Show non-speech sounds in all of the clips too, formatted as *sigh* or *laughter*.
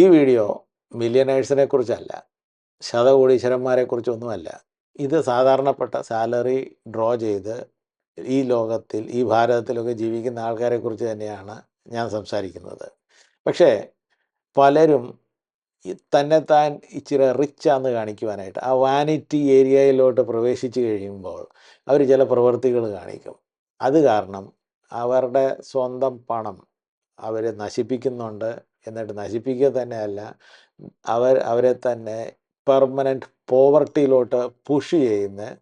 ഈ വീഡിയോ മില്യനേഴ്സിനെ കുറിച്ചല്ല ശതകോടീശ്വരന്മാരെ കുറിച്ചൊന്നുമല്ല ഇത് സാധാരണപ്പെട്ട സാലറി ഡ്രോ ചെയ്ത് ഈ ലോകത്തിൽ ഈ ഭാരതത്തിലൊക്കെ ജീവിക്കുന്ന ആൾക്കാരെ കുറിച്ച് തന്നെയാണ് ഞാൻ സംസാരിക്കുന്നത്. പക്ഷേ പലരും തന്നെത്താൻ ഇച്ചിരി റിച്ചാന്ന് കാണിക്കുവാനായിട്ട് ആ വാനിറ്റി ഏരിയയിലോട്ട് പ്രവേശിച്ചു കഴിയുമ്പോൾ അവർ ചില പ്രവൃത്തികൾ കാണിക്കും. അത് കാരണം അവരുടെ സ്വന്തം പണം അവരെ നശിപ്പിക്കുന്നുണ്ട്. എന്നിട്ട് നശിപ്പിക്കുക തന്നെയല്ല അവർ അവരെ തന്നെ പെർമനന്റ് പോവർട്ടിയിലോട്ട് പുഷ് ചെയ്യുന്ന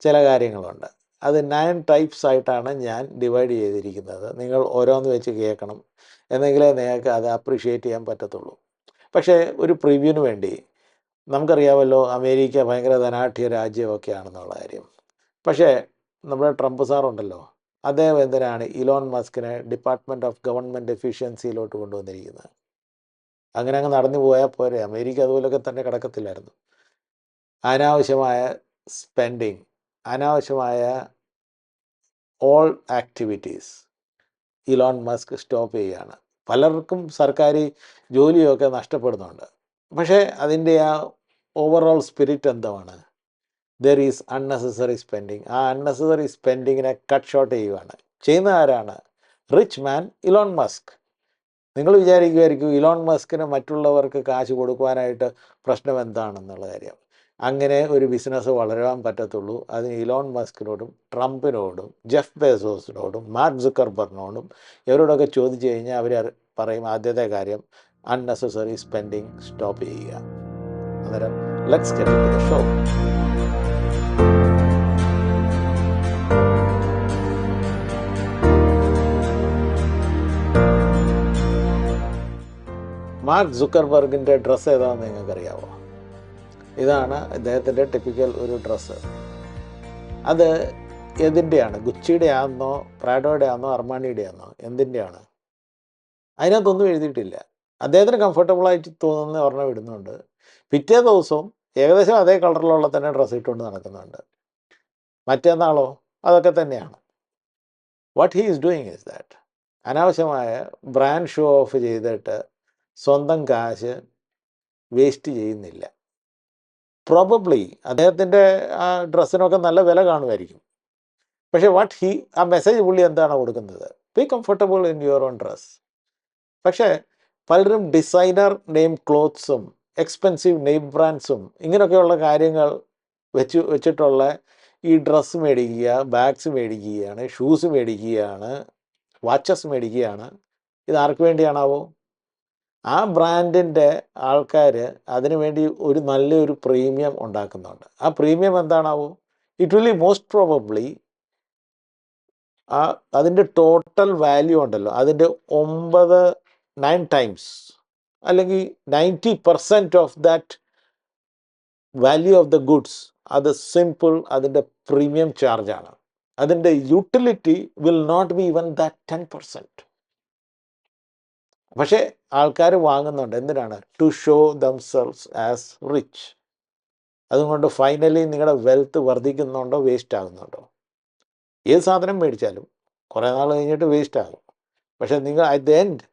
ചില കാര്യങ്ങളുണ്ട്. അത് നയൻ ടൈപ്സ് ആയിട്ടാണ് ഞാൻ ഡിവൈഡ് ചെയ്തിരിക്കുന്നത്. നിങ്ങൾ ഓരോന്ന് വെച്ച് കേൾക്കണം. എന്നെങ്കിലേ നിങ്ങൾക്ക് അത് അപ്രീഷിയേറ്റ് ചെയ്യാൻ പറ്റത്തുള്ളൂ. പക്ഷേ ഒരു പ്രിവ്യൂവിന് വേണ്ടി നമുക്കറിയാമല്ലോ അമേരിക്ക ഭയങ്കര ധനാഠ്യ രാജ്യമൊക്കെ ആണെന്നുള്ള കാര്യം. പക്ഷേ നമ്മുടെ ട്രംപ് സാറുണ്ടല്ലോ. അദ്ദേഹം എന്തിനാണ് ഇലോൺ മസ്കിനെ ഡിപ്പാർട്ട്മെന്റ് ഓഫ് ഗവൺമെന്റ് എഫിഷ്യൻസിയിലോട്ട് കൊണ്ടുവന്നിരിക്കുന്നത്? അങ്ങനെ അങ്ങ് നടന്നു പോയാൽ പോരെ. അമേരിക്ക അതുപോലൊക്കെ തന്നെ കിടക്കത്തില്ലായിരുന്നു. അനാവശ്യമായ സ്പെൻഡിങ് അനാവശ്യമായ all activities Elon Musk stop ചെയ്യുകയാണ്. പലർക്കും സർക്കാർ ജോലിയൊക്കെ നഷ്ടപ്പെടുന്നുണ്ട്. പക്ഷേ അതിന്റെ ആ ഓവറോൾ സ്പിരിറ്റ് എന്താണ്? ദർ ഈസ് അൺനെസസറി സ്പെൻഡിങ് ആ അൺനെസസറി സ്പെൻഡിങ്ങിനെ കട്ട് ഷോട്ട് ചെയ്യുകയാണ്. ചെയ്യുന്ന ആരാണ്? റിച്ച് മാൻ ഇലോൺ മസ്ക് നിങ്ങൾ വിചാരിക്കുമായിരിക്കും ഇലോൺ മസ്കിന് മറ്റുള്ളവർക്ക് കാശ് കൊടുക്കുവാനായിട്ട് പ്രശ്നം എന്താണെന്നുള്ള കാര്യം. അങ്ങനെ ഒരു ബിസിനസ് വളരാൻ പറ്റത്തുള്ളൂ. അതിന് ഇലോൺ മസ്കിനോടും ട്രംപിനോടും ജെഫ് ബേസോസിനോടും മാർക്ക് സുക്കർബറിനോടും ഇവരോടൊക്കെ ചോദിച്ചു കഴിഞ്ഞാൽ അവർ പറയും ആദ്യത്തെ കാര്യം അൺനെസസറി സ്പെൻഡിങ് സ്റ്റോപ്പ് ചെയ്യുക. അന്നേരം ലെറ്റ്സ് ഗെറ്റ് ഷോ മാർക്ക് സുക്കർബർഗിന്റെ ഡ്രസ്സ് ഏതാണെന്ന് നിങ്ങൾക്കറിയാവോ? ഇതാണ് ഇദ്ദേഹത്തിന്റെ ടിപ്പിക്കൽ ഒരു ഡ്രസ്സ്. അത് എതിന്റെയാണ് ഗുച്ചിയുടെ ആണെന്നോ പ്രാഡോയുടെ ആണെന്നോ അർമാണിയുടെ ആണെന്നോ എന്തിന്റെയാണ് അതിനകത്തൊന്നും എഴുതിയിട്ടില്ല. അദ്ദേഹത്തിന് കംഫർട്ടബിളായിട്ട് തോന്നുന്ന ഒരെണ്ണം ഇടുന്നുണ്ട്. പിറ്റേ ദിവസവും ഏകദേശം അതേ കളറിലുള്ള തന്നെ ഡ്രസ്സ് ഇട്ടുകൊണ്ട് നടക്കുന്നുണ്ട്. മറ്റേന്നാളോ? അതൊക്കെ തന്നെയാണ്. What he is doing is that അനാവശ്യമായ ബ്രാൻഡ് ഷോ ഓഫ് ചെയ്തിട്ട് സ്വന്തം കാശ് വേസ്റ്റ് ചെയ്യുന്നില്ല. പ്രോബബ്ലി അദ്ദേഹത്തിന്റെ ആ ഡ്രസ്സിനൊക്കെ നല്ല വില കാണുമായിരിക്കും. പക്ഷേ വാട്ട് ഹി ആ മെസ്സേജ് പുള്ളി എന്താണ് കൊടുക്കുന്നത്? Be comfortable in your own dress പക്ഷേ പലരും ഡിസൈനർ നെയിം ക്ലോത്ത്സും എക്സ്പെൻസീവ് നെയിം ബ്രാൻഡ്സും ഇങ്ങനെയൊക്കെയുള്ള കാര്യങ്ങൾ വെച്ച് വെച്ചിട്ടുള്ള ഈ ഡ്രസ്സ് മേടിക്കുക ബാഗ്സ് മേടിക്കുകയാണ് ഷൂസ് മേടിക്കുകയാണ് വാച്ചസ് മേടിക്കുകയാണ്. ഇത് ആർക്ക് വേണ്ടിയാണാവോ? ആ ബ്രാൻഡിന്റെ ആൾക്കാർ അതിനു വേണ്ടി ഒരു നല്ലൊരു പ്രീമിയം ഉണ്ടാക്കുന്നുണ്ട്. ആ പ്രീമിയം എന്താണാവോ? ഇറ്റ് വിൽ മോസ്റ്റ് പ്രോബബ്ലി ആ അതിന്റെ ടോട്ടൽ വാല്യൂ ഉണ്ടല്ലോ. അതിന്റെ ഒമ്പത് നയൻ ടൈംസ് അല്ലെങ്കിൽ ninety percent of that value of the goods അത് സിമ്പിൾ അതിന്റെ പ്രീമിയം ചാർജാണ് അതിന്റെ utility will not be even that ten percent പക്ഷേ ആൾക്കാർ വാങ്ങുന്നുണ്ട്. എന്തിനാണ്? To show themselves as rich അതുകൊണ്ട് ഫൈനലി നിങ്ങളുടെ വെൽത്ത് വർദ്ധിക്കുന്നുണ്ടോ വേസ്റ്റ് ആകുന്നുണ്ടോ? ഏത് സാധനം മേടിച്ചാലും കുറേ നാൾ കഴിഞ്ഞിട്ട് വേസ്റ്റ് ആകും. പക്ഷേ നിങ്ങൾ അറ്റ് ദ എൻഡ്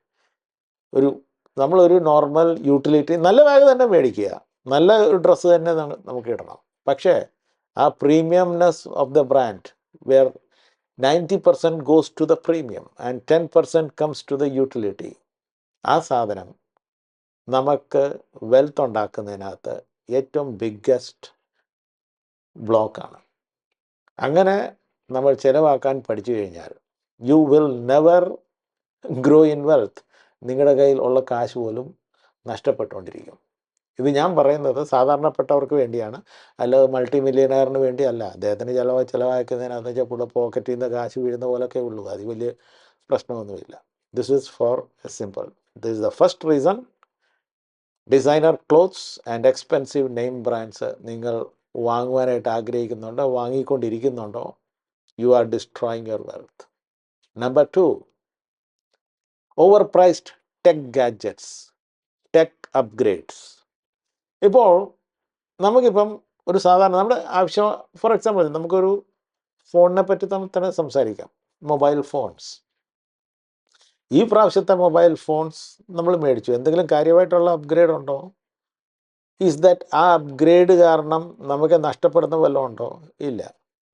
ഒരു നമ്മളൊരു നോർമൽ യൂട്ടിലിറ്റി നല്ല ബാഗ് തന്നെ മേടിക്കുക. നല്ല ഒരു ഡ്രസ്സ് തന്നെ നമുക്ക് ഇടണം. പക്ഷേ ആ premiumness of the brand where ninety percent goes to the premium and ten percent comes to the utility ആ സാധനം നമുക്ക് വെൽത്ത് ഉണ്ടാക്കുന്നതിനകത്ത് ഏറ്റവും ബിഗ്ഗസ്റ്റ് ബ്ലോക്കാണ് അങ്ങനെ നമ്മൾ ചിലവാക്കാൻ പഠിച്ചു കഴിഞ്ഞാൽ you will never grow in wealth നിങ്ങളുടെ കയ്യിൽ ഉള്ള കാശ് പോലും നഷ്ടപ്പെട്ടുകൊണ്ടിരിക്കും. ഇത് ഞാൻ പറയുന്നത് സാധാരണപ്പെട്ടവർക്ക് വേണ്ടിയാണ്. അല്ലാതെ മൾട്ടി മില്യനയറിന് വേണ്ടിയല്ല. അദ്ദേഹത്തിന് ചിലവ് ചിലവാക്കുന്നതിനകത്ത് വെച്ചാൽ പുള്ള പോക്കറ്റിൽ നിന്ന് കാശ് വീഴുന്ന പോലൊക്കെ ഉള്ളൂ. അത് വലിയ പ്രശ്നമൊന്നുമില്ല. This is for simple this is the first reason designer clothes and expensive name brands നിങ്ങൾ വാങ്ങുവാനായിട്ട് ആഗ്രഹിക്കുന്നുണ്ടോ വാങ്ങിക്കൊണ്ടിരിക്കുന്നുണ്ടോ you are destroying your wealth number two over priced tech gadgets tech upgrades ഇപ്പോൾ നമുക്കിപ്പം ഒരു സാധാരണ നമ്മുടെ ആവശ്യം ഫോർ എക്സാമ്പിൾ നമുക്കൊരു ഫോണിനെ പറ്റി തന്നെ സംസാരിക്കാം. മൊബൈൽ ഫോൺസ് ഈ പ്രാവശ്യത്തെ മൊബൈൽ ഫോൺസ് നമ്മൾ മേടിച്ചു. എന്തെങ്കിലും കാര്യമായിട്ടുള്ള അപ്ഗ്രേഡ് ഉണ്ടോ? ഈസ് ദാറ്റ് ആ അപ്ഗ്രേഡ് കാരണം നമുക്ക് നഷ്ടപ്പെടുന്ന വല്ലതും ഉണ്ടോ? ഇല്ല.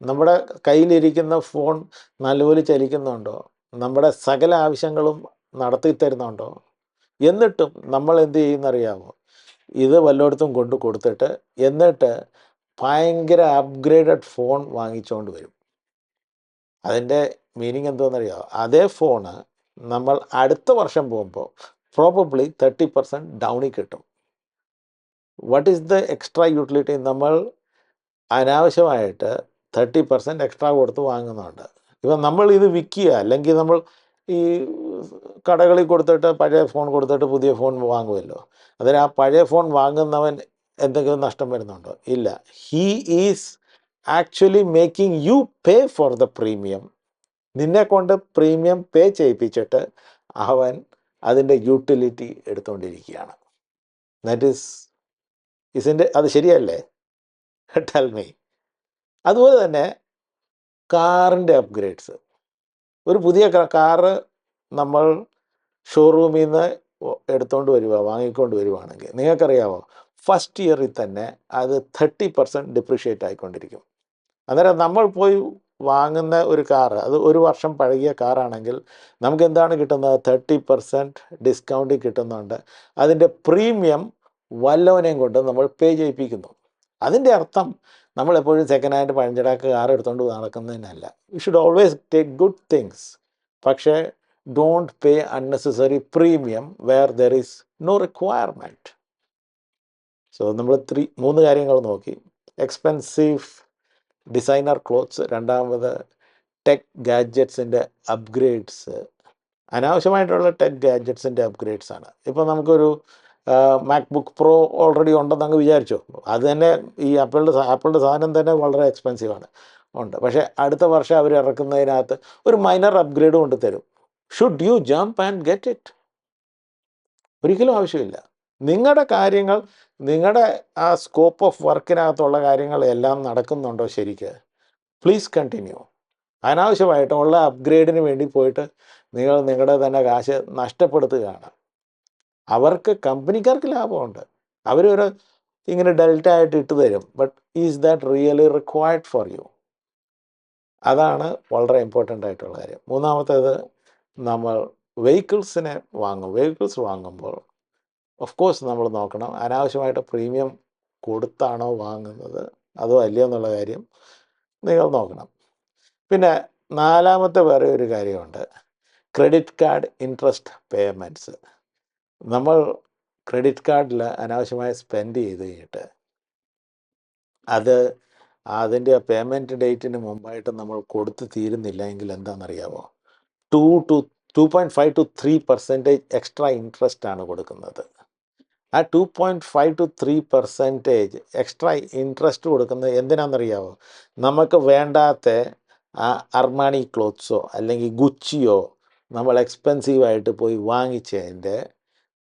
നമ്മുടെ കയ്യിലിരിക്കുന്ന ഫോൺ നല്ലപോലെ ചലിക്കുന്നുണ്ടോ? നമ്മുടെ സകല ആവശ്യങ്ങളും നടത്തി തരുന്നുണ്ടോ? എന്നിട്ടും നമ്മൾ എന്ത് ചെയ്യുന്നറിയാമോ ഇത് വല്ലയിടത്തും കൊണ്ട് കൊടുത്തിട്ട് എന്നിട്ട് ഭയങ്കര അപ്ഗ്രേഡഡ് ഫോൺ വാങ്ങിച്ചുകൊണ്ട് വരും. അതിന്റെ മീനിങ് എന്തോന്നറിയാമോ അതേ ഫോണ് നമ്മൾ അടുത്ത വർഷം പോകുമ്പോൾ പ്രോബബ്ലി തേർട്ടി പെർസെന്റ് ഡൗണിൽ കിട്ടും. What is the extra utility നമ്മൾ അനാവശ്യമായിട്ട് തേർട്ടി പെർസെന്റ് എക്സ്ട്രാ കൊടുത്ത് വാങ്ങുന്നുണ്ട്. ഇപ്പം നമ്മൾ ഇത് വിൽക്കുക അല്ലെങ്കിൽ നമ്മൾ ഈ കടകളിൽ കൊടുത്തിട്ട് പഴയ ഫോൺ കൊടുത്തിട്ട് പുതിയ ഫോൺ വാങ്ങുമല്ലോ അതിന് ആ പഴയ ഫോൺ വാങ്ങുന്നവൻ എന്തെങ്കിലും നഷ്ടം വരുന്നുണ്ടോ? ഇല്ല. He is actually making you pay for the premium നിന്നെ കൊണ്ട് പ്രീമിയം പേ ചെയ്യിപ്പിച്ചിട്ട് അവൻ അതിന്റെ യൂട്ടിലിറ്റി എടുത്തുകൊണ്ടിരിക്കുകയാണ് ദാറ്റ് ഈസ് ഇസിന്റെ അത് ശരിയല്ലേ? *laughs* ടെൽ മീ അതുപോലെ തന്നെ കാറിന്റെ അപ്ഗ്രേഡ്സ് ഒരു പുതിയ കാറ് നമ്മൾ ഷോറൂമിൽ നിന്ന് എടുത്തുകൊണ്ട് വരിക വാങ്ങിക്കൊണ്ട് വരുവാണെങ്കിൽ. നിങ്ങൾക്കറിയാമോ ഫസ്റ്റ് ഇയറിൽ തന്നെ അത് തേർട്ടി പെർസെന്റ് ഡിപ്രിഷ്യേറ്റ് ആയിക്കൊണ്ടിരിക്കും. അന്നേരം നമ്മൾ പോയി വാങ്ങുന്ന ഒരു കാർ അത് ഒരു വർഷം പഴകിയ കാറാണെങ്കിൽ നമുക്ക് എന്താണ് കിട്ടുന്നത്? തേർട്ടി പെർസെന്റ് ഡിസ്കൗണ്ട് കിട്ടുന്നുണ്ട്. അതിന്റെ പ്രീമിയം വല്ലവനെയും കൊണ്ട് നമ്മൾ പേ ചെയ്യിപ്പിക്കുന്നു. അതിന്റെ അർത്ഥം നമ്മൾ എപ്പോഴും സെക്കൻഡ് ഹാൻഡ് പഴഞ്ചടാക്ക് കാർ എടുത്തുകൊണ്ട് നടക്കുന്നതിനല്ല. You should always take good things പക്ഷേ don't pay unnecessary premium where there is no requirement so നമ്മൾ ത്രീ മൂന്ന് കാര്യങ്ങൾ നോക്കി. എക്സ്പെൻസീവ് ഡിസൈനർ ക്ലോത്ത്സ് രണ്ടാമത് ടെക് ഗാഡ്ജറ്റ്സിന്റെ അപ്ഗ്രേഡ്സ് അനാവശ്യമായിട്ടുള്ള ടെക് ഗാഡ്ജറ്റ്സിന്റെ അപ്ഗ്രേഡ്സ് ആണ്. ഇപ്പോൾ നമുക്കൊരു മാക്ബുക്ക് പ്രോ ഓൾറെഡി ഉണ്ടെന്ന് അങ്ങ് വിചാരിച്ചു. അത് തന്നെ ഈ ആപ്പിളിന്റെ ആപ്പിളിന്റെ സാധനം തന്നെ വളരെ എക്സ്പെൻസീവ് ആണ്. ഉണ്ട്. പക്ഷേ അടുത്ത വർഷം അവർ ഇറക്കുന്നതിനകത്ത് ഒരു മൈനർ അപ്ഗ്രേഡ് കൊണ്ട് തരും. Should you jump and get it ഒരിക്കലും ആവശ്യമില്ല. നിങ്ങളുടെ കാര്യങ്ങൾ നിങ്ങളുടെ ആ സ്കോപ്പ് ഓഫ് വർക്കിനകത്തുള്ള കാര്യങ്ങൾ എല്ലാം നടക്കുന്നുണ്ടോ ശരിക്ക്? പ്ലീസ് കണ്ടിന്യൂ അനാവശ്യമായിട്ടുള്ള അപ്ഗ്രേഡിന് വേണ്ടി പോയിട്ട് നിങ്ങൾ നിങ്ങളുടെ തന്നെ കാശ് നഷ്ടപ്പെടുത്തുകയാണ്. അവർക്ക് കമ്പനിക്കാർക്ക് ലാഭമുണ്ട്. അവരൊരു ഇങ്ങനെ ഡെൽറ്റ ആയിട്ട് ഇട്ട് തരും. But is that really required for you അതാണ് വളരെ ഇമ്പോർട്ടന്റ് ആയിട്ടുള്ള കാര്യം. മൂന്നാമത്തേത് നമ്മൾ വെഹിക്കിൾസിനെ വാങ്ങും. വെഹിക്കിൾസ് വാങ്ങുമ്പോൾ ഓഫ് കോഴ്സ് നമ്മൾ നോക്കണം. അനാവശ്യമായിട്ട് പ്രീമിയം കൊടുത്താണോ വാങ്ങുന്നത്? അതോ അല്ലയോ എന്നുള്ള കാര്യം നിങ്ങൾ നോക്കണം. പിന്നെ നാലാമത്തെ വേറെ ഒരു കാര്യമുണ്ട്. ക്രെഡിറ്റ് കാർഡ് ഇൻട്രസ്റ്റ് പേയ്മെന്റ്സ് നമ്മൾ ക്രെഡിറ്റ് കാർഡിൽ അനാവശ്യമായി സ്പെൻഡ് ചെയ്ത് കഴിഞ്ഞിട്ട് അത് അതിന്റെ പേയ്മെന്റ് ഡേറ്റിന് മുമ്പായിട്ട് നമ്മൾ കൊടുത്ത് തീരുന്നില്ല എങ്കിൽ എന്താണെന്നറിയാമോ two two two point five two three percentage extra interest ആണ് കൊടുക്കുന്നത്. ആ two point five two three percentage extra interest കൊടുക്കുന്നത് എന്തിനാണെന്നറിയാമോ നമുക്ക് വേണ്ടാത്ത ആ അർമാണി ക്ലോത്ത്സോ അല്ലെങ്കിൽ ഗുച്ചിയോ നമ്മൾ എക്സ്പെൻസീവായിട്ട് പോയി വാങ്ങിച്ചതിന്റെ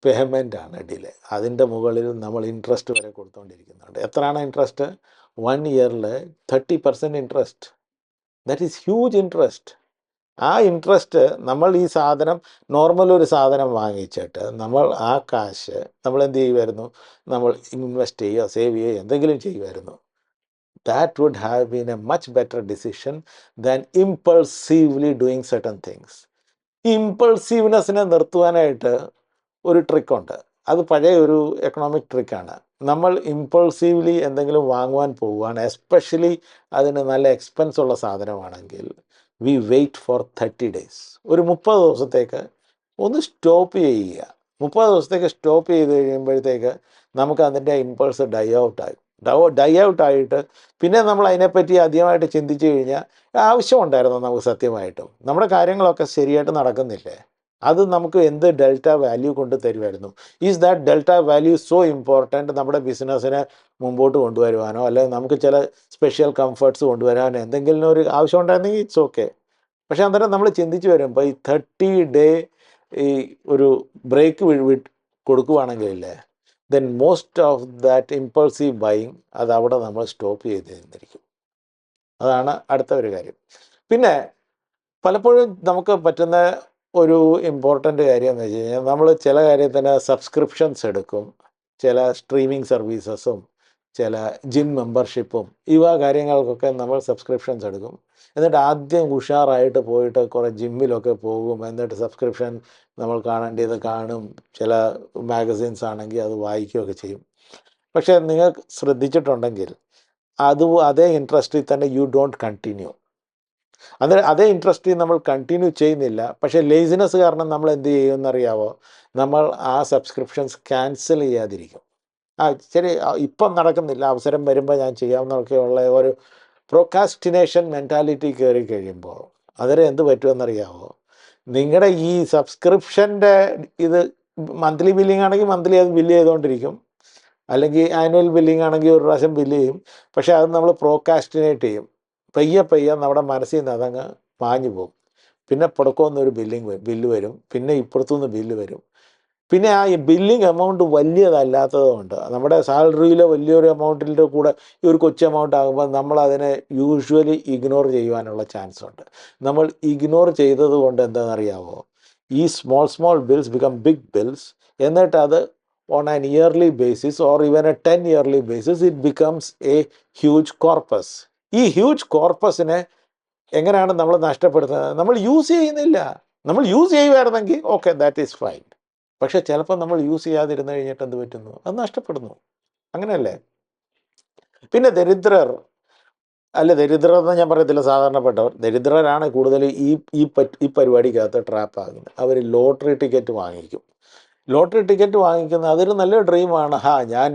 പേയ്മെന്റ് ആണ് ഡിലേ അതിന്റെ മുകളിൽ നമ്മൾ ഇൻട്രസ്റ്റ് വരെ കൊടുത്തുകൊണ്ടിരിക്കുന്നുണ്ട് എത്രയാണ് ഇൻട്രസ്റ്റ് വൺ ഇയറിൽ thirty percent interest that is huge interest ആ ഇൻട്രസ്റ്റ് നമ്മൾ ഈ സാധനം നോർമൽ ഒരു സാധനം വാങ്ങിച്ചിട്ട് നമ്മൾ ആ കാശ് നമ്മൾ എന്ത് ചെയ്യുമായിരുന്നു നമ്മൾ ഇൻവെസ്റ്റ് ചെയ്യുക സേവ് ചെയ്യുക എന്തെങ്കിലും ചെയ്യുമായിരുന്നു that would have been a much better decision than impulsively doing certain things ഇമ്പൾസീവ്നെസ്സിനെ നിർത്തുവാനായിട്ട് ഒരു ട്രിക്കുണ്ട് അത് പഴയ ഒരു എക്കണോമിക് ട്രിക്കാണ് നമ്മൾ ഇമ്പൾസീവ്ലി എന്തെങ്കിലും വാങ്ങുവാൻ പോവുകയാണ് എസ്പെഷ്യലി അതിന് നല്ല എക്സ്പെൻസ് ഉള്ള സാധനമാണെങ്കിൽ. We wait for thirty days. ഒരു മുപ്പത് ദിവസത്തേക്ക് ഒന്ന് സ്റ്റോപ്പ് ചെയ്യുക. മുപ്പത് ദിവസത്തേക്ക് സ്റ്റോപ്പ് ചെയ്ത് കഴിയുമ്പോഴത്തേക്ക് നമുക്ക് അതിന്റെ ഇമ്പൾസ് ഡൈ ഔട്ട് ആയി ഡൈ ഔട്ട് ആയിട്ട് പിന്നെ നമ്മൾ അതിനെപ്പറ്റി അധികമായിട്ട് ചിന്തിച്ചു കഴിഞ്ഞാൽ ആവശ്യമുണ്ടായിരുന്നു നമുക്ക് സത്യമായിട്ടും. നമ്മുടെ കാര്യങ്ങളൊക്കെ ശരിയായിട്ട് നടക്കുന്നില്ലേ? അത് നമുക്ക് എന്ത് ഡെൽറ്റ വാല്യൂ കൊണ്ട് തരുമായിരുന്നു? Is that delta value so important നമ്മുടെ ബിസിനസ്സിനെ മുമ്പോട്ട് കൊണ്ടുവരുവാനോ അല്ലെങ്കിൽ നമുക്ക് ചില സ്പെഷ്യൽ കംഫർട്ട്സ് കൊണ്ടുവരാനോ എന്തെങ്കിലും ഒരു ആവശ്യം ഉണ്ടായിരുന്നെങ്കിൽ ഇറ്റ്സ് ഓക്കെ പക്ഷേ അന്നേരം നമ്മൾ ചിന്തിച്ച് വരുമ്പോൾ ഈ തേർട്ടി ഡേ ഈ ഒരു break കൊടുക്കുവാണെങ്കിലില്ലേ then most of that impulsive buying അത് അവിടെ നമ്മൾ സ്റ്റോപ്പ് ചെയ്ത് തന്നിരിക്കും അതാണ് അടുത്ത ഒരു കാര്യം. പിന്നെ പലപ്പോഴും നമുക്ക് പറ്റുന്ന ഒരു ഇമ്പോർട്ടന്റ് കാര്യം എന്ന് വെച്ച് കഴിഞ്ഞാൽ നമ്മൾ ചില കാര്യത്തിന് സബ്സ്ക്രിപ്ഷൻസ് എടുക്കും. ചില സ്ട്രീമിംഗ് സർവീസസും ചില ജിം മെമ്പർഷിപ്പും ഇവ കാര്യങ്ങൾക്കൊക്കെ നമ്മൾ സബ്സ്ക്രിപ്ഷൻസ് എടുക്കും. എന്നിട്ട് ആദ്യം ഉഷാറായിട്ട് പോയിട്ട് കുറേ ജിമ്മിലൊക്കെ പോകും. എന്നിട്ട് സബ്സ്ക്രിപ്ഷൻ നമ്മൾ കാണേണ്ടത് കാണും. ചില മാഗസിൻസ് ആണെങ്കിൽ അത് വായിക്കുകയൊക്കെ ചെയ്യും. പക്ഷേ നിങ്ങൾ ശ്രദ്ധിച്ചിട്ടുണ്ടെങ്കിൽ അത് അതേ ഇൻട്രസ്റ്റിൽ തന്നെ യു ഡോണ്ട് കണ്ടിന്യൂ അത് അതേ ഇൻട്രസ്റ്റ് നമ്മൾ കണ്ടിന്യൂ ചെയ്യുന്നില്ല. പക്ഷേ ലേസിനെസ് കാരണം നമ്മൾ എന്ത് ചെയ്യുമെന്നറിയാവോ? നമ്മൾ ആ സബ്സ്ക്രിപ്ഷൻസ് ക്യാൻസൽ ചെയ്യാതിരിക്കും. ആ ശരി ഇപ്പം നടക്കുന്നില്ല. അവസരം വരുമ്പോൾ ഞാൻ ചെയ്യാവുന്നതൊക്കെയുള്ള ഒരു പ്രൊക്കാസ്റ്റിനേഷൻ മെന്റാലിറ്റി കയറി കഴിയുമ്പോൾ അതിന് എന്ത് പറ്റുമെന്നറിയാവോ? നിങ്ങളുടെ ഈ സബ്സ്ക്രിപ്ഷന്റെ ഇത് മന്ത്ലി ബില്ലിംഗ് ആണെങ്കിൽ മന്ത്ലി അത് ബില്ല് ചെയ്തുകൊണ്ടിരിക്കും. അല്ലെങ്കിൽ ആനുവൽ ബില്ലിംഗ് ആണെങ്കിൽ ഒരു പ്രാവശ്യം ബില്ല് ചെയ്യും. പക്ഷേ അത് നമ്മൾ പ്രോക്കാസ്റ്റിനേറ്റ് ചെയ്യും. പയ്യെ പയ്യെ നമ്മുടെ മനസ്സിൽ നിന്ന് അതങ്ങ് മാഞ്ഞു പോകും. പിന്നെ പുറക്കുമെന്നൊരു ബില്ലിംഗ് വരും ബില്ല് വരും. പിന്നെ ഇപ്പുറത്തുനിന്ന് ബില്ല് വരും. പിന്നെ ആ ബില്ലിംഗ് എമൗണ്ട് വലിയതല്ലാത്തതുകൊണ്ട് നമ്മുടെ സാലറിയിലെ വലിയൊരു എമൗണ്ടിന്റെ കൂടെ ഈ ഒരു കൊച്ചു എമൗണ്ട് ആകുമ്പോൾ നമ്മൾ അതിനെ യൂഷ്വലി ഇഗ്നോർ ചെയ്യുവാനുള്ള ചാൻസ് ഉണ്ട്. നമ്മൾ ഇഗ്നോർ ചെയ്തത് കൊണ്ട് എന്താണെന്നറിയാമോ ഈ small small bills become big bills എന്നിട്ട് അത് on an yearly basis or even a ten yearly basis it becomes a huge corpus ഈ ഹ്യൂജ് കോർപ്പസിനെ എങ്ങനെയാണ് നമ്മൾ നഷ്ടപ്പെടുത്തുന്നത്? നമ്മൾ യൂസ് ചെയ്യുന്നില്ല. നമ്മൾ യൂസ് ചെയ്യുമായിരുന്നെങ്കിൽ ഓക്കെ ദാറ്റ് ഈസ് ഫൈൻ പക്ഷെ ചിലപ്പോൾ നമ്മൾ യൂസ് ചെയ്യാതിരുന്ന് കഴിഞ്ഞിട്ട് എന്ത് പറ്റുന്നു? അത് നഷ്ടപ്പെടുന്നു. അങ്ങനെയല്ലേ? പിന്നെ ദരിദ്രർ. അല്ല ദരിദ്രർ എന്ന് ഞാൻ പറയത്തില്ല സാധാരണപ്പെട്ടവർ. ദരിദ്രരാണ് കൂടുതൽ ഈ ഈ ഈ പരിപാടിക്കകത്ത് ട്രാപ്പ് ആകുന്നത്. അവർ ലോട്ടറി ടിക്കറ്റ് വാങ്ങിക്കും. ലോട്ടറി ടിക്കറ്റ് വാങ്ങിക്കുന്ന അതൊരു നല്ല ഡ്രീമാണ് ഹാ ഞാൻ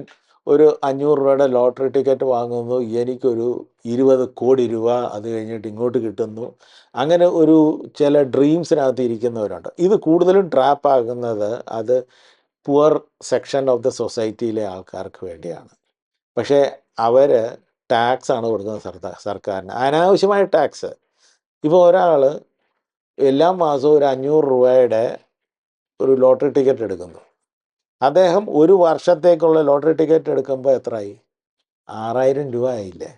ഒരു അഞ്ഞൂറ് രൂപയുടെ ലോട്ടറി ടിക്കറ്റ് വാങ്ങുന്നു. എനിക്കൊരു ഇരുപത് കോടി രൂപ അത് കഴിഞ്ഞിട്ട് ഇങ്ങോട്ട് കിട്ടുന്നു. അങ്ങനെ ഒരു ചില ഡ്രീംസിനകത്ത് ഇരിക്കുന്നവരുണ്ട്. ഇത് കൂടുതലും ട്രാപ്പ് ആകുന്നത് അത് പുവർ സെക്ഷൻ ഓഫ് ദ സൊസൈറ്റിയിലെ ആൾക്കാർക്ക് വേണ്ടിയാണ്. പക്ഷേ അവർ ടാക്സ് ആണ് കൊടുക്കുന്നത് സർക്കാർ സർക്കാരിന്. അനാവശ്യമായ ടാക്സ്. ഇപ്പോൾ ഒരാൾ എല്ലാ മാസവും ഒരു അഞ്ഞൂറ് രൂപയുടെ ഒരു ലോട്ടറി ടിക്കറ്റ് എടുക്കുന്നു. അദ്ദേഹം ഒരു വർഷത്തേക്കുള്ള ലോട്ടറി ടിക്കറ്റ് എടുക്കുമ്പോൾ എത്രയായി ആറായിരം രൂപ ആയില്ലേ?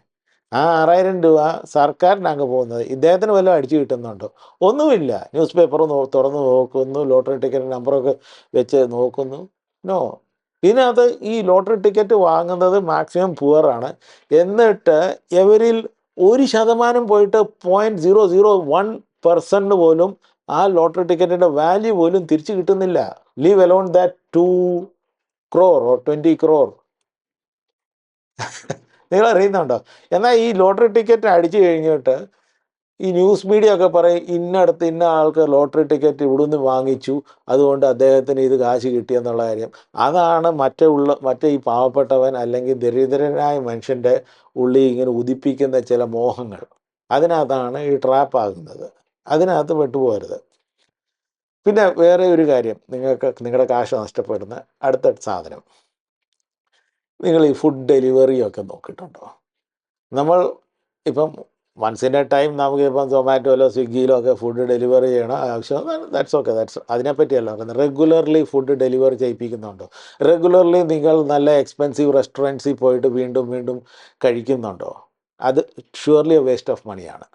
ആ ആറായിരം രൂപ സർക്കാരിന് അങ്ങ് പോകുന്നത്. ഇദ്ദേഹത്തിന് വല്ലതും അടിച്ചു കിട്ടുന്നുണ്ടോ? ഒന്നുമില്ല. ന്യൂസ് പേപ്പർ തുറന്ന് നോക്കുന്നു. ലോട്ടറി ടിക്കറ്റ് നമ്പറൊക്കെ വെച്ച് നോക്കുന്നു. നോ. ഇതിനകത്ത് ഈ ലോട്ടറി ടിക്കറ്റ് വാങ്ങുന്നത് മാക്സിമം പുവറാണ് എന്നിട്ട് ഇവരിൽ ഒരു ശതമാനം പോയിട്ട് point zero zero one percent പോലും ആ ലോട്ടറി ടിക്കറ്റിന്റെ വാല്യൂ പോലും തിരിച്ചു കിട്ടുന്നില്ല. Leave alone that two crore or twenty crore നിങ്ങൾ അറിയുന്നുണ്ടോ എന്നാൽ ഈ ലോട്ടറി ടിക്കറ്റ് അടിച്ചു കഴിഞ്ഞിട്ട് ഈ ന്യൂസ് മീഡിയ ഒക്കെ പറയും ഇന്നടത്ത് ഇന്ന ആൾക്ക് ലോട്ടറി ടിക്കറ്റ് ഇവിടുന്ന് വാങ്ങിച്ചു. അതുകൊണ്ട് അദ്ദേഹത്തിന് ഇത് കാശ് കിട്ടിയെന്നുള്ള കാര്യം. അതാണ് മറ്റേ ഉള്ള മറ്റേ ഈ പാവപ്പെട്ടവൻ അല്ലെങ്കിൽ ദരിദ്രനായ മനുഷ്യന്റെ ഉള്ളിൽ ഇങ്ങനെ ഉദിപ്പിക്കുന്ന ചില മോഹങ്ങൾ. അതിനകത്താണ് ഈ ട്രാപ്പ് ആകുന്നത്. അതിനകത്ത് പെട്ടുപോകരുത്. പിന്നെ വേറെ ഒരു കാര്യം നിങ്ങൾക്ക് നിങ്ങളുടെ കാശ് നഷ്ടപ്പെടുന്ന അടുത്ത സാധനം. നിങ്ങൾ ഈ ഫുഡ് ഡെലിവറിയൊക്കെ നോക്കിയിട്ടുണ്ടോ? നമ്മൾ ഇപ്പം വൺസ് ഇൻ എ ടൈം നമുക്ക് ഇപ്പം സൊമാറ്റോയിലോ സ്വിഗ്ഗിയിലോ ഒക്കെ ഫുഡ് ഡെലിവറി ചെയ്യണം ആവശ്യം ദാറ്റ്സ് ഓക്കെ ദാറ്റ്സ് അതിനെപ്പറ്റിയല്ല പറയുന്നത്. റെഗുലർലി ഫുഡ് ഡെലിവറി ചെയ്യിപ്പിക്കുന്നുണ്ടോ? റെഗുലർലി നിങ്ങൾ നല്ല എക്സ്പെൻസീവ് റെസ്റ്റോറന്റ്സിൽ പോയിട്ട് വീണ്ടും വീണ്ടും കഴിക്കുന്നുണ്ടോ? അത് ഷുവർലി എ വേസ്റ്റ് ഓഫ് മണിയാണ്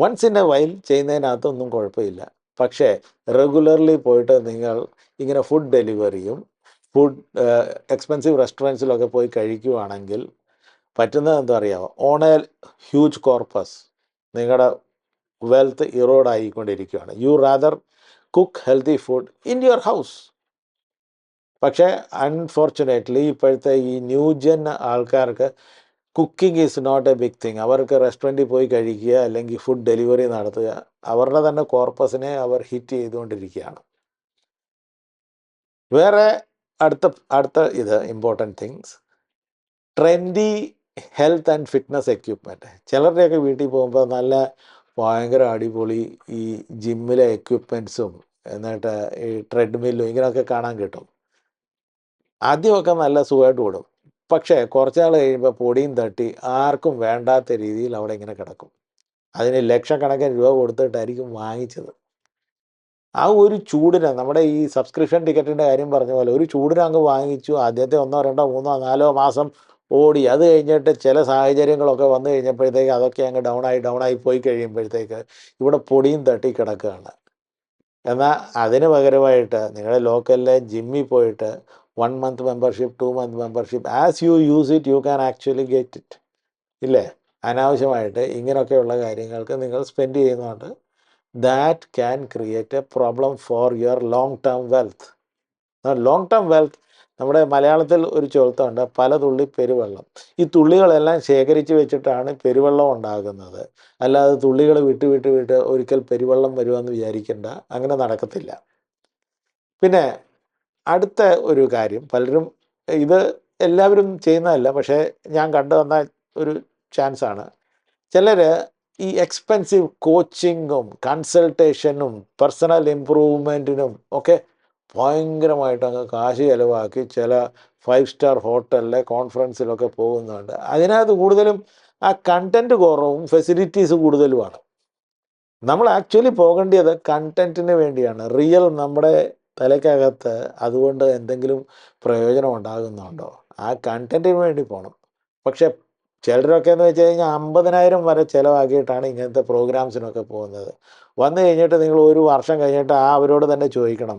വൺസ് ഇൻ എ വൈൽ ചെയ്യുന്നതിനകത്തൊന്നും കുഴപ്പമില്ല. പക്ഷേ റെഗുലർലി പോയിട്ട് നിങ്ങൾ ഇങ്ങനെ ഫുഡ് ഡെലിവറിയും ഫുഡ് എക്സ്പെൻസീവ് റെസ്റ്റോറന്റ്സിലൊക്കെ പോയി കഴിക്കുവാണെങ്കിൽ പറ്റുന്നത് എന്താ അറിയാമോ ഓൺ എ ഹ്യൂജ് കോർപ്പസ് നിങ്ങളുടെ wealth ഇറോഡായിക്കൊണ്ടിരിക്കുകയാണ് you rather cook healthy food in your house പക്ഷേ അൺഫോർച്ചുനേറ്റ്ലി ഇപ്പോഴത്തെ ഈ ന്യൂജൻ ആൾക്കാർക്ക് cooking is not a big thing അവർക്ക് റെസ്റ്റോറന്റിൽ പോയി കഴിക്കുക അല്ലെങ്കിൽ ഫുഡ് ഡെലിവറി നടത്തുക അവരുടെ തന്നെ കോർപ്പസിനെ അവർ ഹിറ്റ് ചെയ്തുകൊണ്ടിരിക്കുകയാണ്. വേറെ അടുത്ത അടുത്ത ഇത് important things trendy health and fitness equipment ചിലരുടെയൊക്കെ വീട്ടിൽ പോകുമ്പോൾ നല്ല ഭയങ്കര അടിപൊളി ഈ ജിമ്മിലെ എക്യുപ്മെന്റ്സും എന്നിട്ട് ഈ ട്രെഡ്മില്ലും ഇങ്ങനെയൊക്കെ കാണാൻ കിട്ടും. ആദ്യമൊക്കെ നല്ല സുഖമായിട്ട് ഓടും. പക്ഷേ കുറച്ച് നാൾ കഴിയുമ്പോൾ പൊടിയും തട്ടി ആർക്കും വേണ്ടാത്ത രീതിയിൽ അവിടെ ഇങ്ങനെ കിടക്കും. അതിന് ലക്ഷക്കണക്കിന് രൂപ കൊടുത്തിട്ടായിരിക്കും വാങ്ങിച്ചത്. ആ ഒരു ചൂടിന് നമ്മുടെ ഈ സബ്സ്ക്രിപ്ഷൻ ടിക്കറ്റിന്റെ കാര്യം പറഞ്ഞ പോലെ ഒരു ചൂടിന് അങ്ങ് വാങ്ങിച്ചു. ആദ്യത്തെ ഒന്നോ രണ്ടോ മൂന്നോ നാലോ മാസം ഓടി. അത് കഴിഞ്ഞിട്ട് ചില സാഹചര്യങ്ങളൊക്കെ വന്നു കഴിഞ്ഞപ്പോഴത്തേക്ക് അതൊക്കെ അങ്ങ് ഡൗൺ ആയി പോയി കഴിയുമ്പോഴത്തേക്ക് ഇവിടെ പൊടിയും തട്ടി കിടക്കുകയാണ്. എന്നാൽ അതിന് പകരമായിട്ട് നിങ്ങളുടെ ലോക്കലിലെ ജിമ്മിൽ പോയിട്ട് one month membership two month membership as you use it you can actually get it ഇല്ലേ? അനാവശ്യമായിട്ട് ഇങ്ങനെയൊക്കെയുള്ള കാര്യങ്ങൾക്ക് നിങ്ങൾ സ്പെൻഡ് ചെയ്യുന്നതുകൊണ്ട് that can create a problem for your long term wealth long term wealth നമ്മുടെ മലയാളത്തിൽ ഒരു ചൊൽത്തുണ്ട് പല തുള്ളി പെരുവെള്ളം. ഈ തുള്ളികളെല്ലാം ശേഖരിച്ച് വെച്ചിട്ടാണ് പെരുവെള്ളം ഉണ്ടാകുന്നത്. അല്ലാതെ തുള്ളികൾ വിട്ട് വിട്ട് വിട്ട് ഒരിക്കൽ പെരുവെള്ളം വരുമെന്ന് വിചാരിക്കേണ്ട. അങ്ങനെ നടക്കത്തില്ല. പിന്നെ അടുത്ത ഒരു കാര്യം. പലരും ഇത് എല്ലാവരും ചെയ്യുന്നതല്ല പക്ഷേ ഞാൻ കണ്ടു വന്ന ഒരു ചാൻസ് ആണ് ചിലർ ഈ എക്സ്പെൻസീവ് കോച്ചിങ്ങും കൺസൾട്ടേഷനും പേഴ്സണൽ ഇമ്പ്രൂവ്മെന്റിനും ഒക്കെ ഭയങ്കരമായിട്ട് അങ്ങ് കാശ് ചിലവാക്കി ചില ഫൈവ് സ്റ്റാർ ഹോട്ടലിലെ കോൺഫറൻസിലൊക്കെ പോകുന്നുണ്ട്. അതിനകത്ത് കൂടുതലും ആ കണ്ടന്റ് കുറവും ഫെസിലിറ്റീസ് കൂടുതലുമാണ്. നമ്മൾ ആക്ച്വലി പോകേണ്ടത് കണ്ടന്റിന് വേണ്ടിയാണ്. റിയൽ നമ്മുടെ തലയ്ക്കകത്ത് അതുകൊണ്ട് എന്തെങ്കിലും പ്രയോജനം ഉണ്ടാകുന്നുണ്ടോ? ആ കണ്ടന്റിന് വേണ്ടി പോകണം പക്ഷെ ചിലരൊക്കെ എന്ന് വെച്ച് കഴിഞ്ഞാൽ അമ്പതിനായിരം വരെ ചിലവാക്കിയിട്ടാണ് ഇങ്ങനത്തെ പ്രോഗ്രാംസിനൊക്കെ പോകുന്നത്. വന്നു കഴിഞ്ഞിട്ട് നിങ്ങൾ ഒരു വർഷം കഴിഞ്ഞിട്ട് ആ അവരോട് തന്നെ ചോദിക്കണം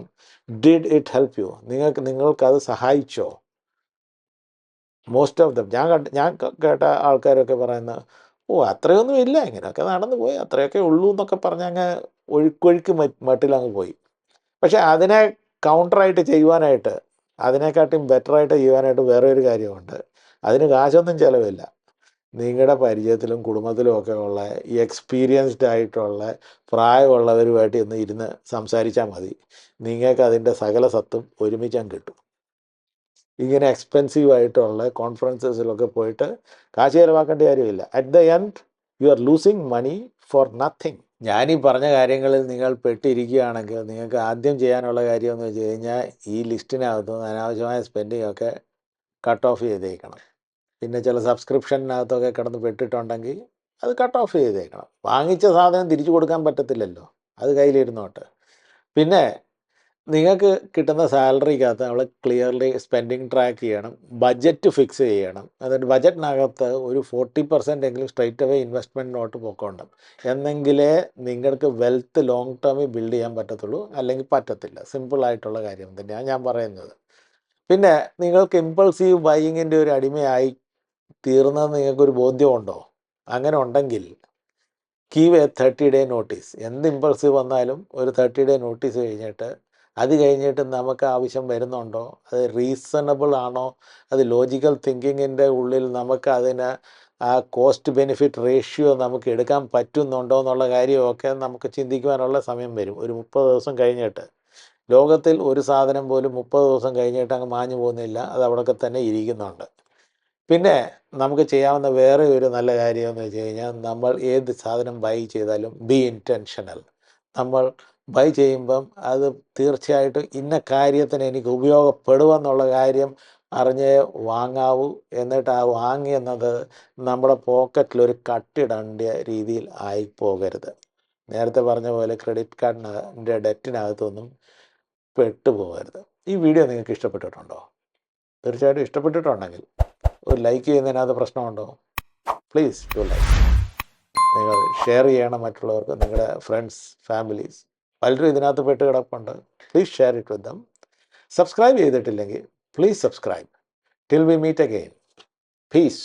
ഡിഡ് ഇറ്റ് ഹെൽപ്പ് യു നിങ്ങൾക്ക് നിങ്ങൾക്കത് സഹായിച്ചോ? മോസ്റ്റ് ഓഫ് ദം ഞാൻ കണ്ട ഞാൻ കേട്ട ആൾക്കാരൊക്കെ പറയുന്ന ഓ അത്രയൊന്നും ഇല്ല. ഇങ്ങനെയൊക്കെ നടന്നു പോയി. അത്രയൊക്കെ ഉള്ളൂ എന്നൊക്കെ പറഞ്ഞ് അങ്ങ് ഒഴുക്കൊഴുക്ക് മട്ടിലങ്ങ് പോയി. പക്ഷെ അതിനെ കൗണ്ടറായിട്ട് ചെയ്യുവാനായിട്ട് അതിനെക്കാട്ടിയും ബെറ്ററായിട്ട് ചെയ്യുവാനായിട്ട് വേറെ ഒരു കാര്യമുണ്ട് അതിന് കാശൊന്നും ചിലവില്ല. നിങ്ങളുടെ പരിചയത്തിലും കുടുംബത്തിലും ഒക്കെ ഉള്ള എക്സ്പീരിയൻസ്ഡ് ആയിട്ടുള്ള പ്രായമുള്ളവരുമായിട്ട് ഇന്ന് ഇരുന്ന് സംസാരിച്ചാൽ മതി. നിങ്ങൾക്ക് അതിന്റെ സകല സത്തും ഒരുമിച്ച് അങ്ങ് കിട്ടും. ഇങ്ങനെ എക്സ്പെൻസീവ് ആയിട്ടുള്ള കോൺഫറൻസസിലൊക്കെ പോയിട്ട് കാശ് ചിലവാക്കേണ്ട കാര്യമില്ല. At the end you are losing money for nothing. ഞാനീ പറഞ്ഞ കാര്യങ്ങളിൽ നിങ്ങൾ പെട്ടിരിക്കുകയാണെങ്കിൽ നിങ്ങൾക്ക് ആദ്യം ചെയ്യാനുള്ള കാര്യം എന്ന് വെച്ച് കഴിഞ്ഞാൽ ഈ ലിസ്റ്റിനകത്ത് അനാവശ്യമായ സ്പെൻഡിങ് ഒക്കെ കട്ട് ഓഫ് ചെയ്തേക്കണം. പിന്നെ ചില സബ്സ്ക്രിപ്ഷനകത്തൊക്കെ കിടന്ന് പെട്ടിട്ടുണ്ടെങ്കിൽ അത് കട്ട് ഓഫ് ചെയ്തേക്കണം. വാങ്ങിച്ച സാധനം തിരിച്ചു കൊടുക്കാൻ പറ്റത്തില്ലല്ലോ. അത് കയ്യിലിരുന്നോട്ട്. പിന്നെ നിങ്ങൾക്ക് കിട്ടുന്ന സാലറിക്കകത്ത് നമ്മൾ ക്ലിയർലി സ്പെൻഡിങ് ട്രാക്ക് ചെയ്യണം ബഡ്ജറ്റ് ഫിക്സ് ചെയ്യണം. എന്നിട്ട് ബഡ്ജറ്റിനകത്ത് ഒരു ഫോർട്ടി പെർസെന്റ് എങ്കിലും സ്ട്രൈറ്റ് അവേ ഇൻവെസ്റ്റ്മെന്റിനോട്ട് പോക്കോണ്ട്. എന്നെങ്കിലേ നിങ്ങൾക്ക് വെൽത്ത് ലോങ് ടേമിൽ ബിൽഡ് ചെയ്യാൻ പറ്റത്തുള്ളൂ അല്ലെങ്കിൽ പറ്റത്തില്ല. സിമ്പിളായിട്ടുള്ള കാര്യം തന്നെയാണ് ഞാൻ പറയുന്നത്. പിന്നെ നിങ്ങൾക്ക് ഇമ്പൾസീവ് ബൈയിങ്ങിന്റെ ഒരു അടിമയായി തീർന്നത് നിങ്ങൾക്കൊരു ബോധ്യമുണ്ടോ? അങ്ങനെ ഉണ്ടെങ്കിൽ give a thirty day notice എന്ത് ഇമ്പൾസീവ് വന്നാലും ഒരു തേർട്ടി ഡേ നോട്ടീസ് കഴിഞ്ഞിട്ട് അത് കഴിഞ്ഞിട്ട് നമുക്ക് ആവശ്യം വരുന്നുണ്ടോ? അത് റീസണബിൾ ആണോ? അത് ലോജിക്കൽ തിങ്കിങ്ങിന്റെ ഉള്ളിൽ നമുക്ക് അതിന് ആ കോസ്റ്റ് ബെനിഫിറ്റ് റേഷ്യോ നമുക്ക് എടുക്കാൻ പറ്റുന്നുണ്ടോ എന്നുള്ള കാര്യമൊക്കെ നമുക്ക് ചിന്തിക്കുവാനുള്ള സമയം വരും. ഒരു മുപ്പത് ദിവസം കഴിഞ്ഞിട്ട്. ലോകത്തിൽ ഒരു സാധനം പോലും മുപ്പത് ദിവസം കഴിഞ്ഞിട്ട് അങ്ങ് മാഞ്ഞു പോകുന്നില്ല. അത് അവിടെയൊക്കെ തന്നെ ഇരിക്കുന്നുണ്ട്. പിന്നെ നമുക്ക് ചെയ്യാവുന്ന വേറെ ഒരു നല്ല കാര്യം എന്ന് വെച്ച് കഴിഞ്ഞാൽ നമ്മൾ ഏത് സാധനം ബൈ ചെയ്താലും ബി ഇന്റൻഷനൽ നമ്മൾ ബൈ ചെയ്യുമ്പം അത് തീർച്ചയായിട്ടും ഇന്ന കാര്യത്തിന് എനിക്ക് ഉപയോഗപ്പെടുമെന്നുള്ള കാര്യം അറിഞ്ഞേ വാങ്ങാവൂ. എന്നിട്ട് ആ വാങ്ങിയെന്നത് നമ്മുടെ പോക്കറ്റിലൊരു കട്ടിടേണ്ട രീതിയിൽ ആയി പോകരുത് നേരത്തെ പറഞ്ഞ പോലെ ക്രെഡിറ്റ് കാർഡിന്റെ ഡെറ്റിനകത്തൊന്നും പെട്ടുപോകരുത്. ഈ വീഡിയോ നിങ്ങൾക്ക് ഇഷ്ടപ്പെട്ടിട്ടുണ്ടോ? തീർച്ചയായിട്ടും ഇഷ്ടപ്പെട്ടിട്ടുണ്ടെങ്കിൽ ഒരു ലൈക്ക് ചെയ്യുന്നതിനകത്ത് പ്രശ്നമുണ്ടോ? പ്ലീസ് ടു ലൈക്ക് നിങ്ങൾ ഷെയർ ചെയ്യണം മറ്റുള്ളവർക്ക് നിങ്ങളുടെ ഫ്രണ്ട്സ് ഫാമിലീസ് പലരും ഇതിനകത്ത് പെട്ട് കിടപ്പുണ്ട്. Please share it with them subscribe ചെയ്തിട്ടില്ലെങ്കിൽ please subscribe till we meet again peace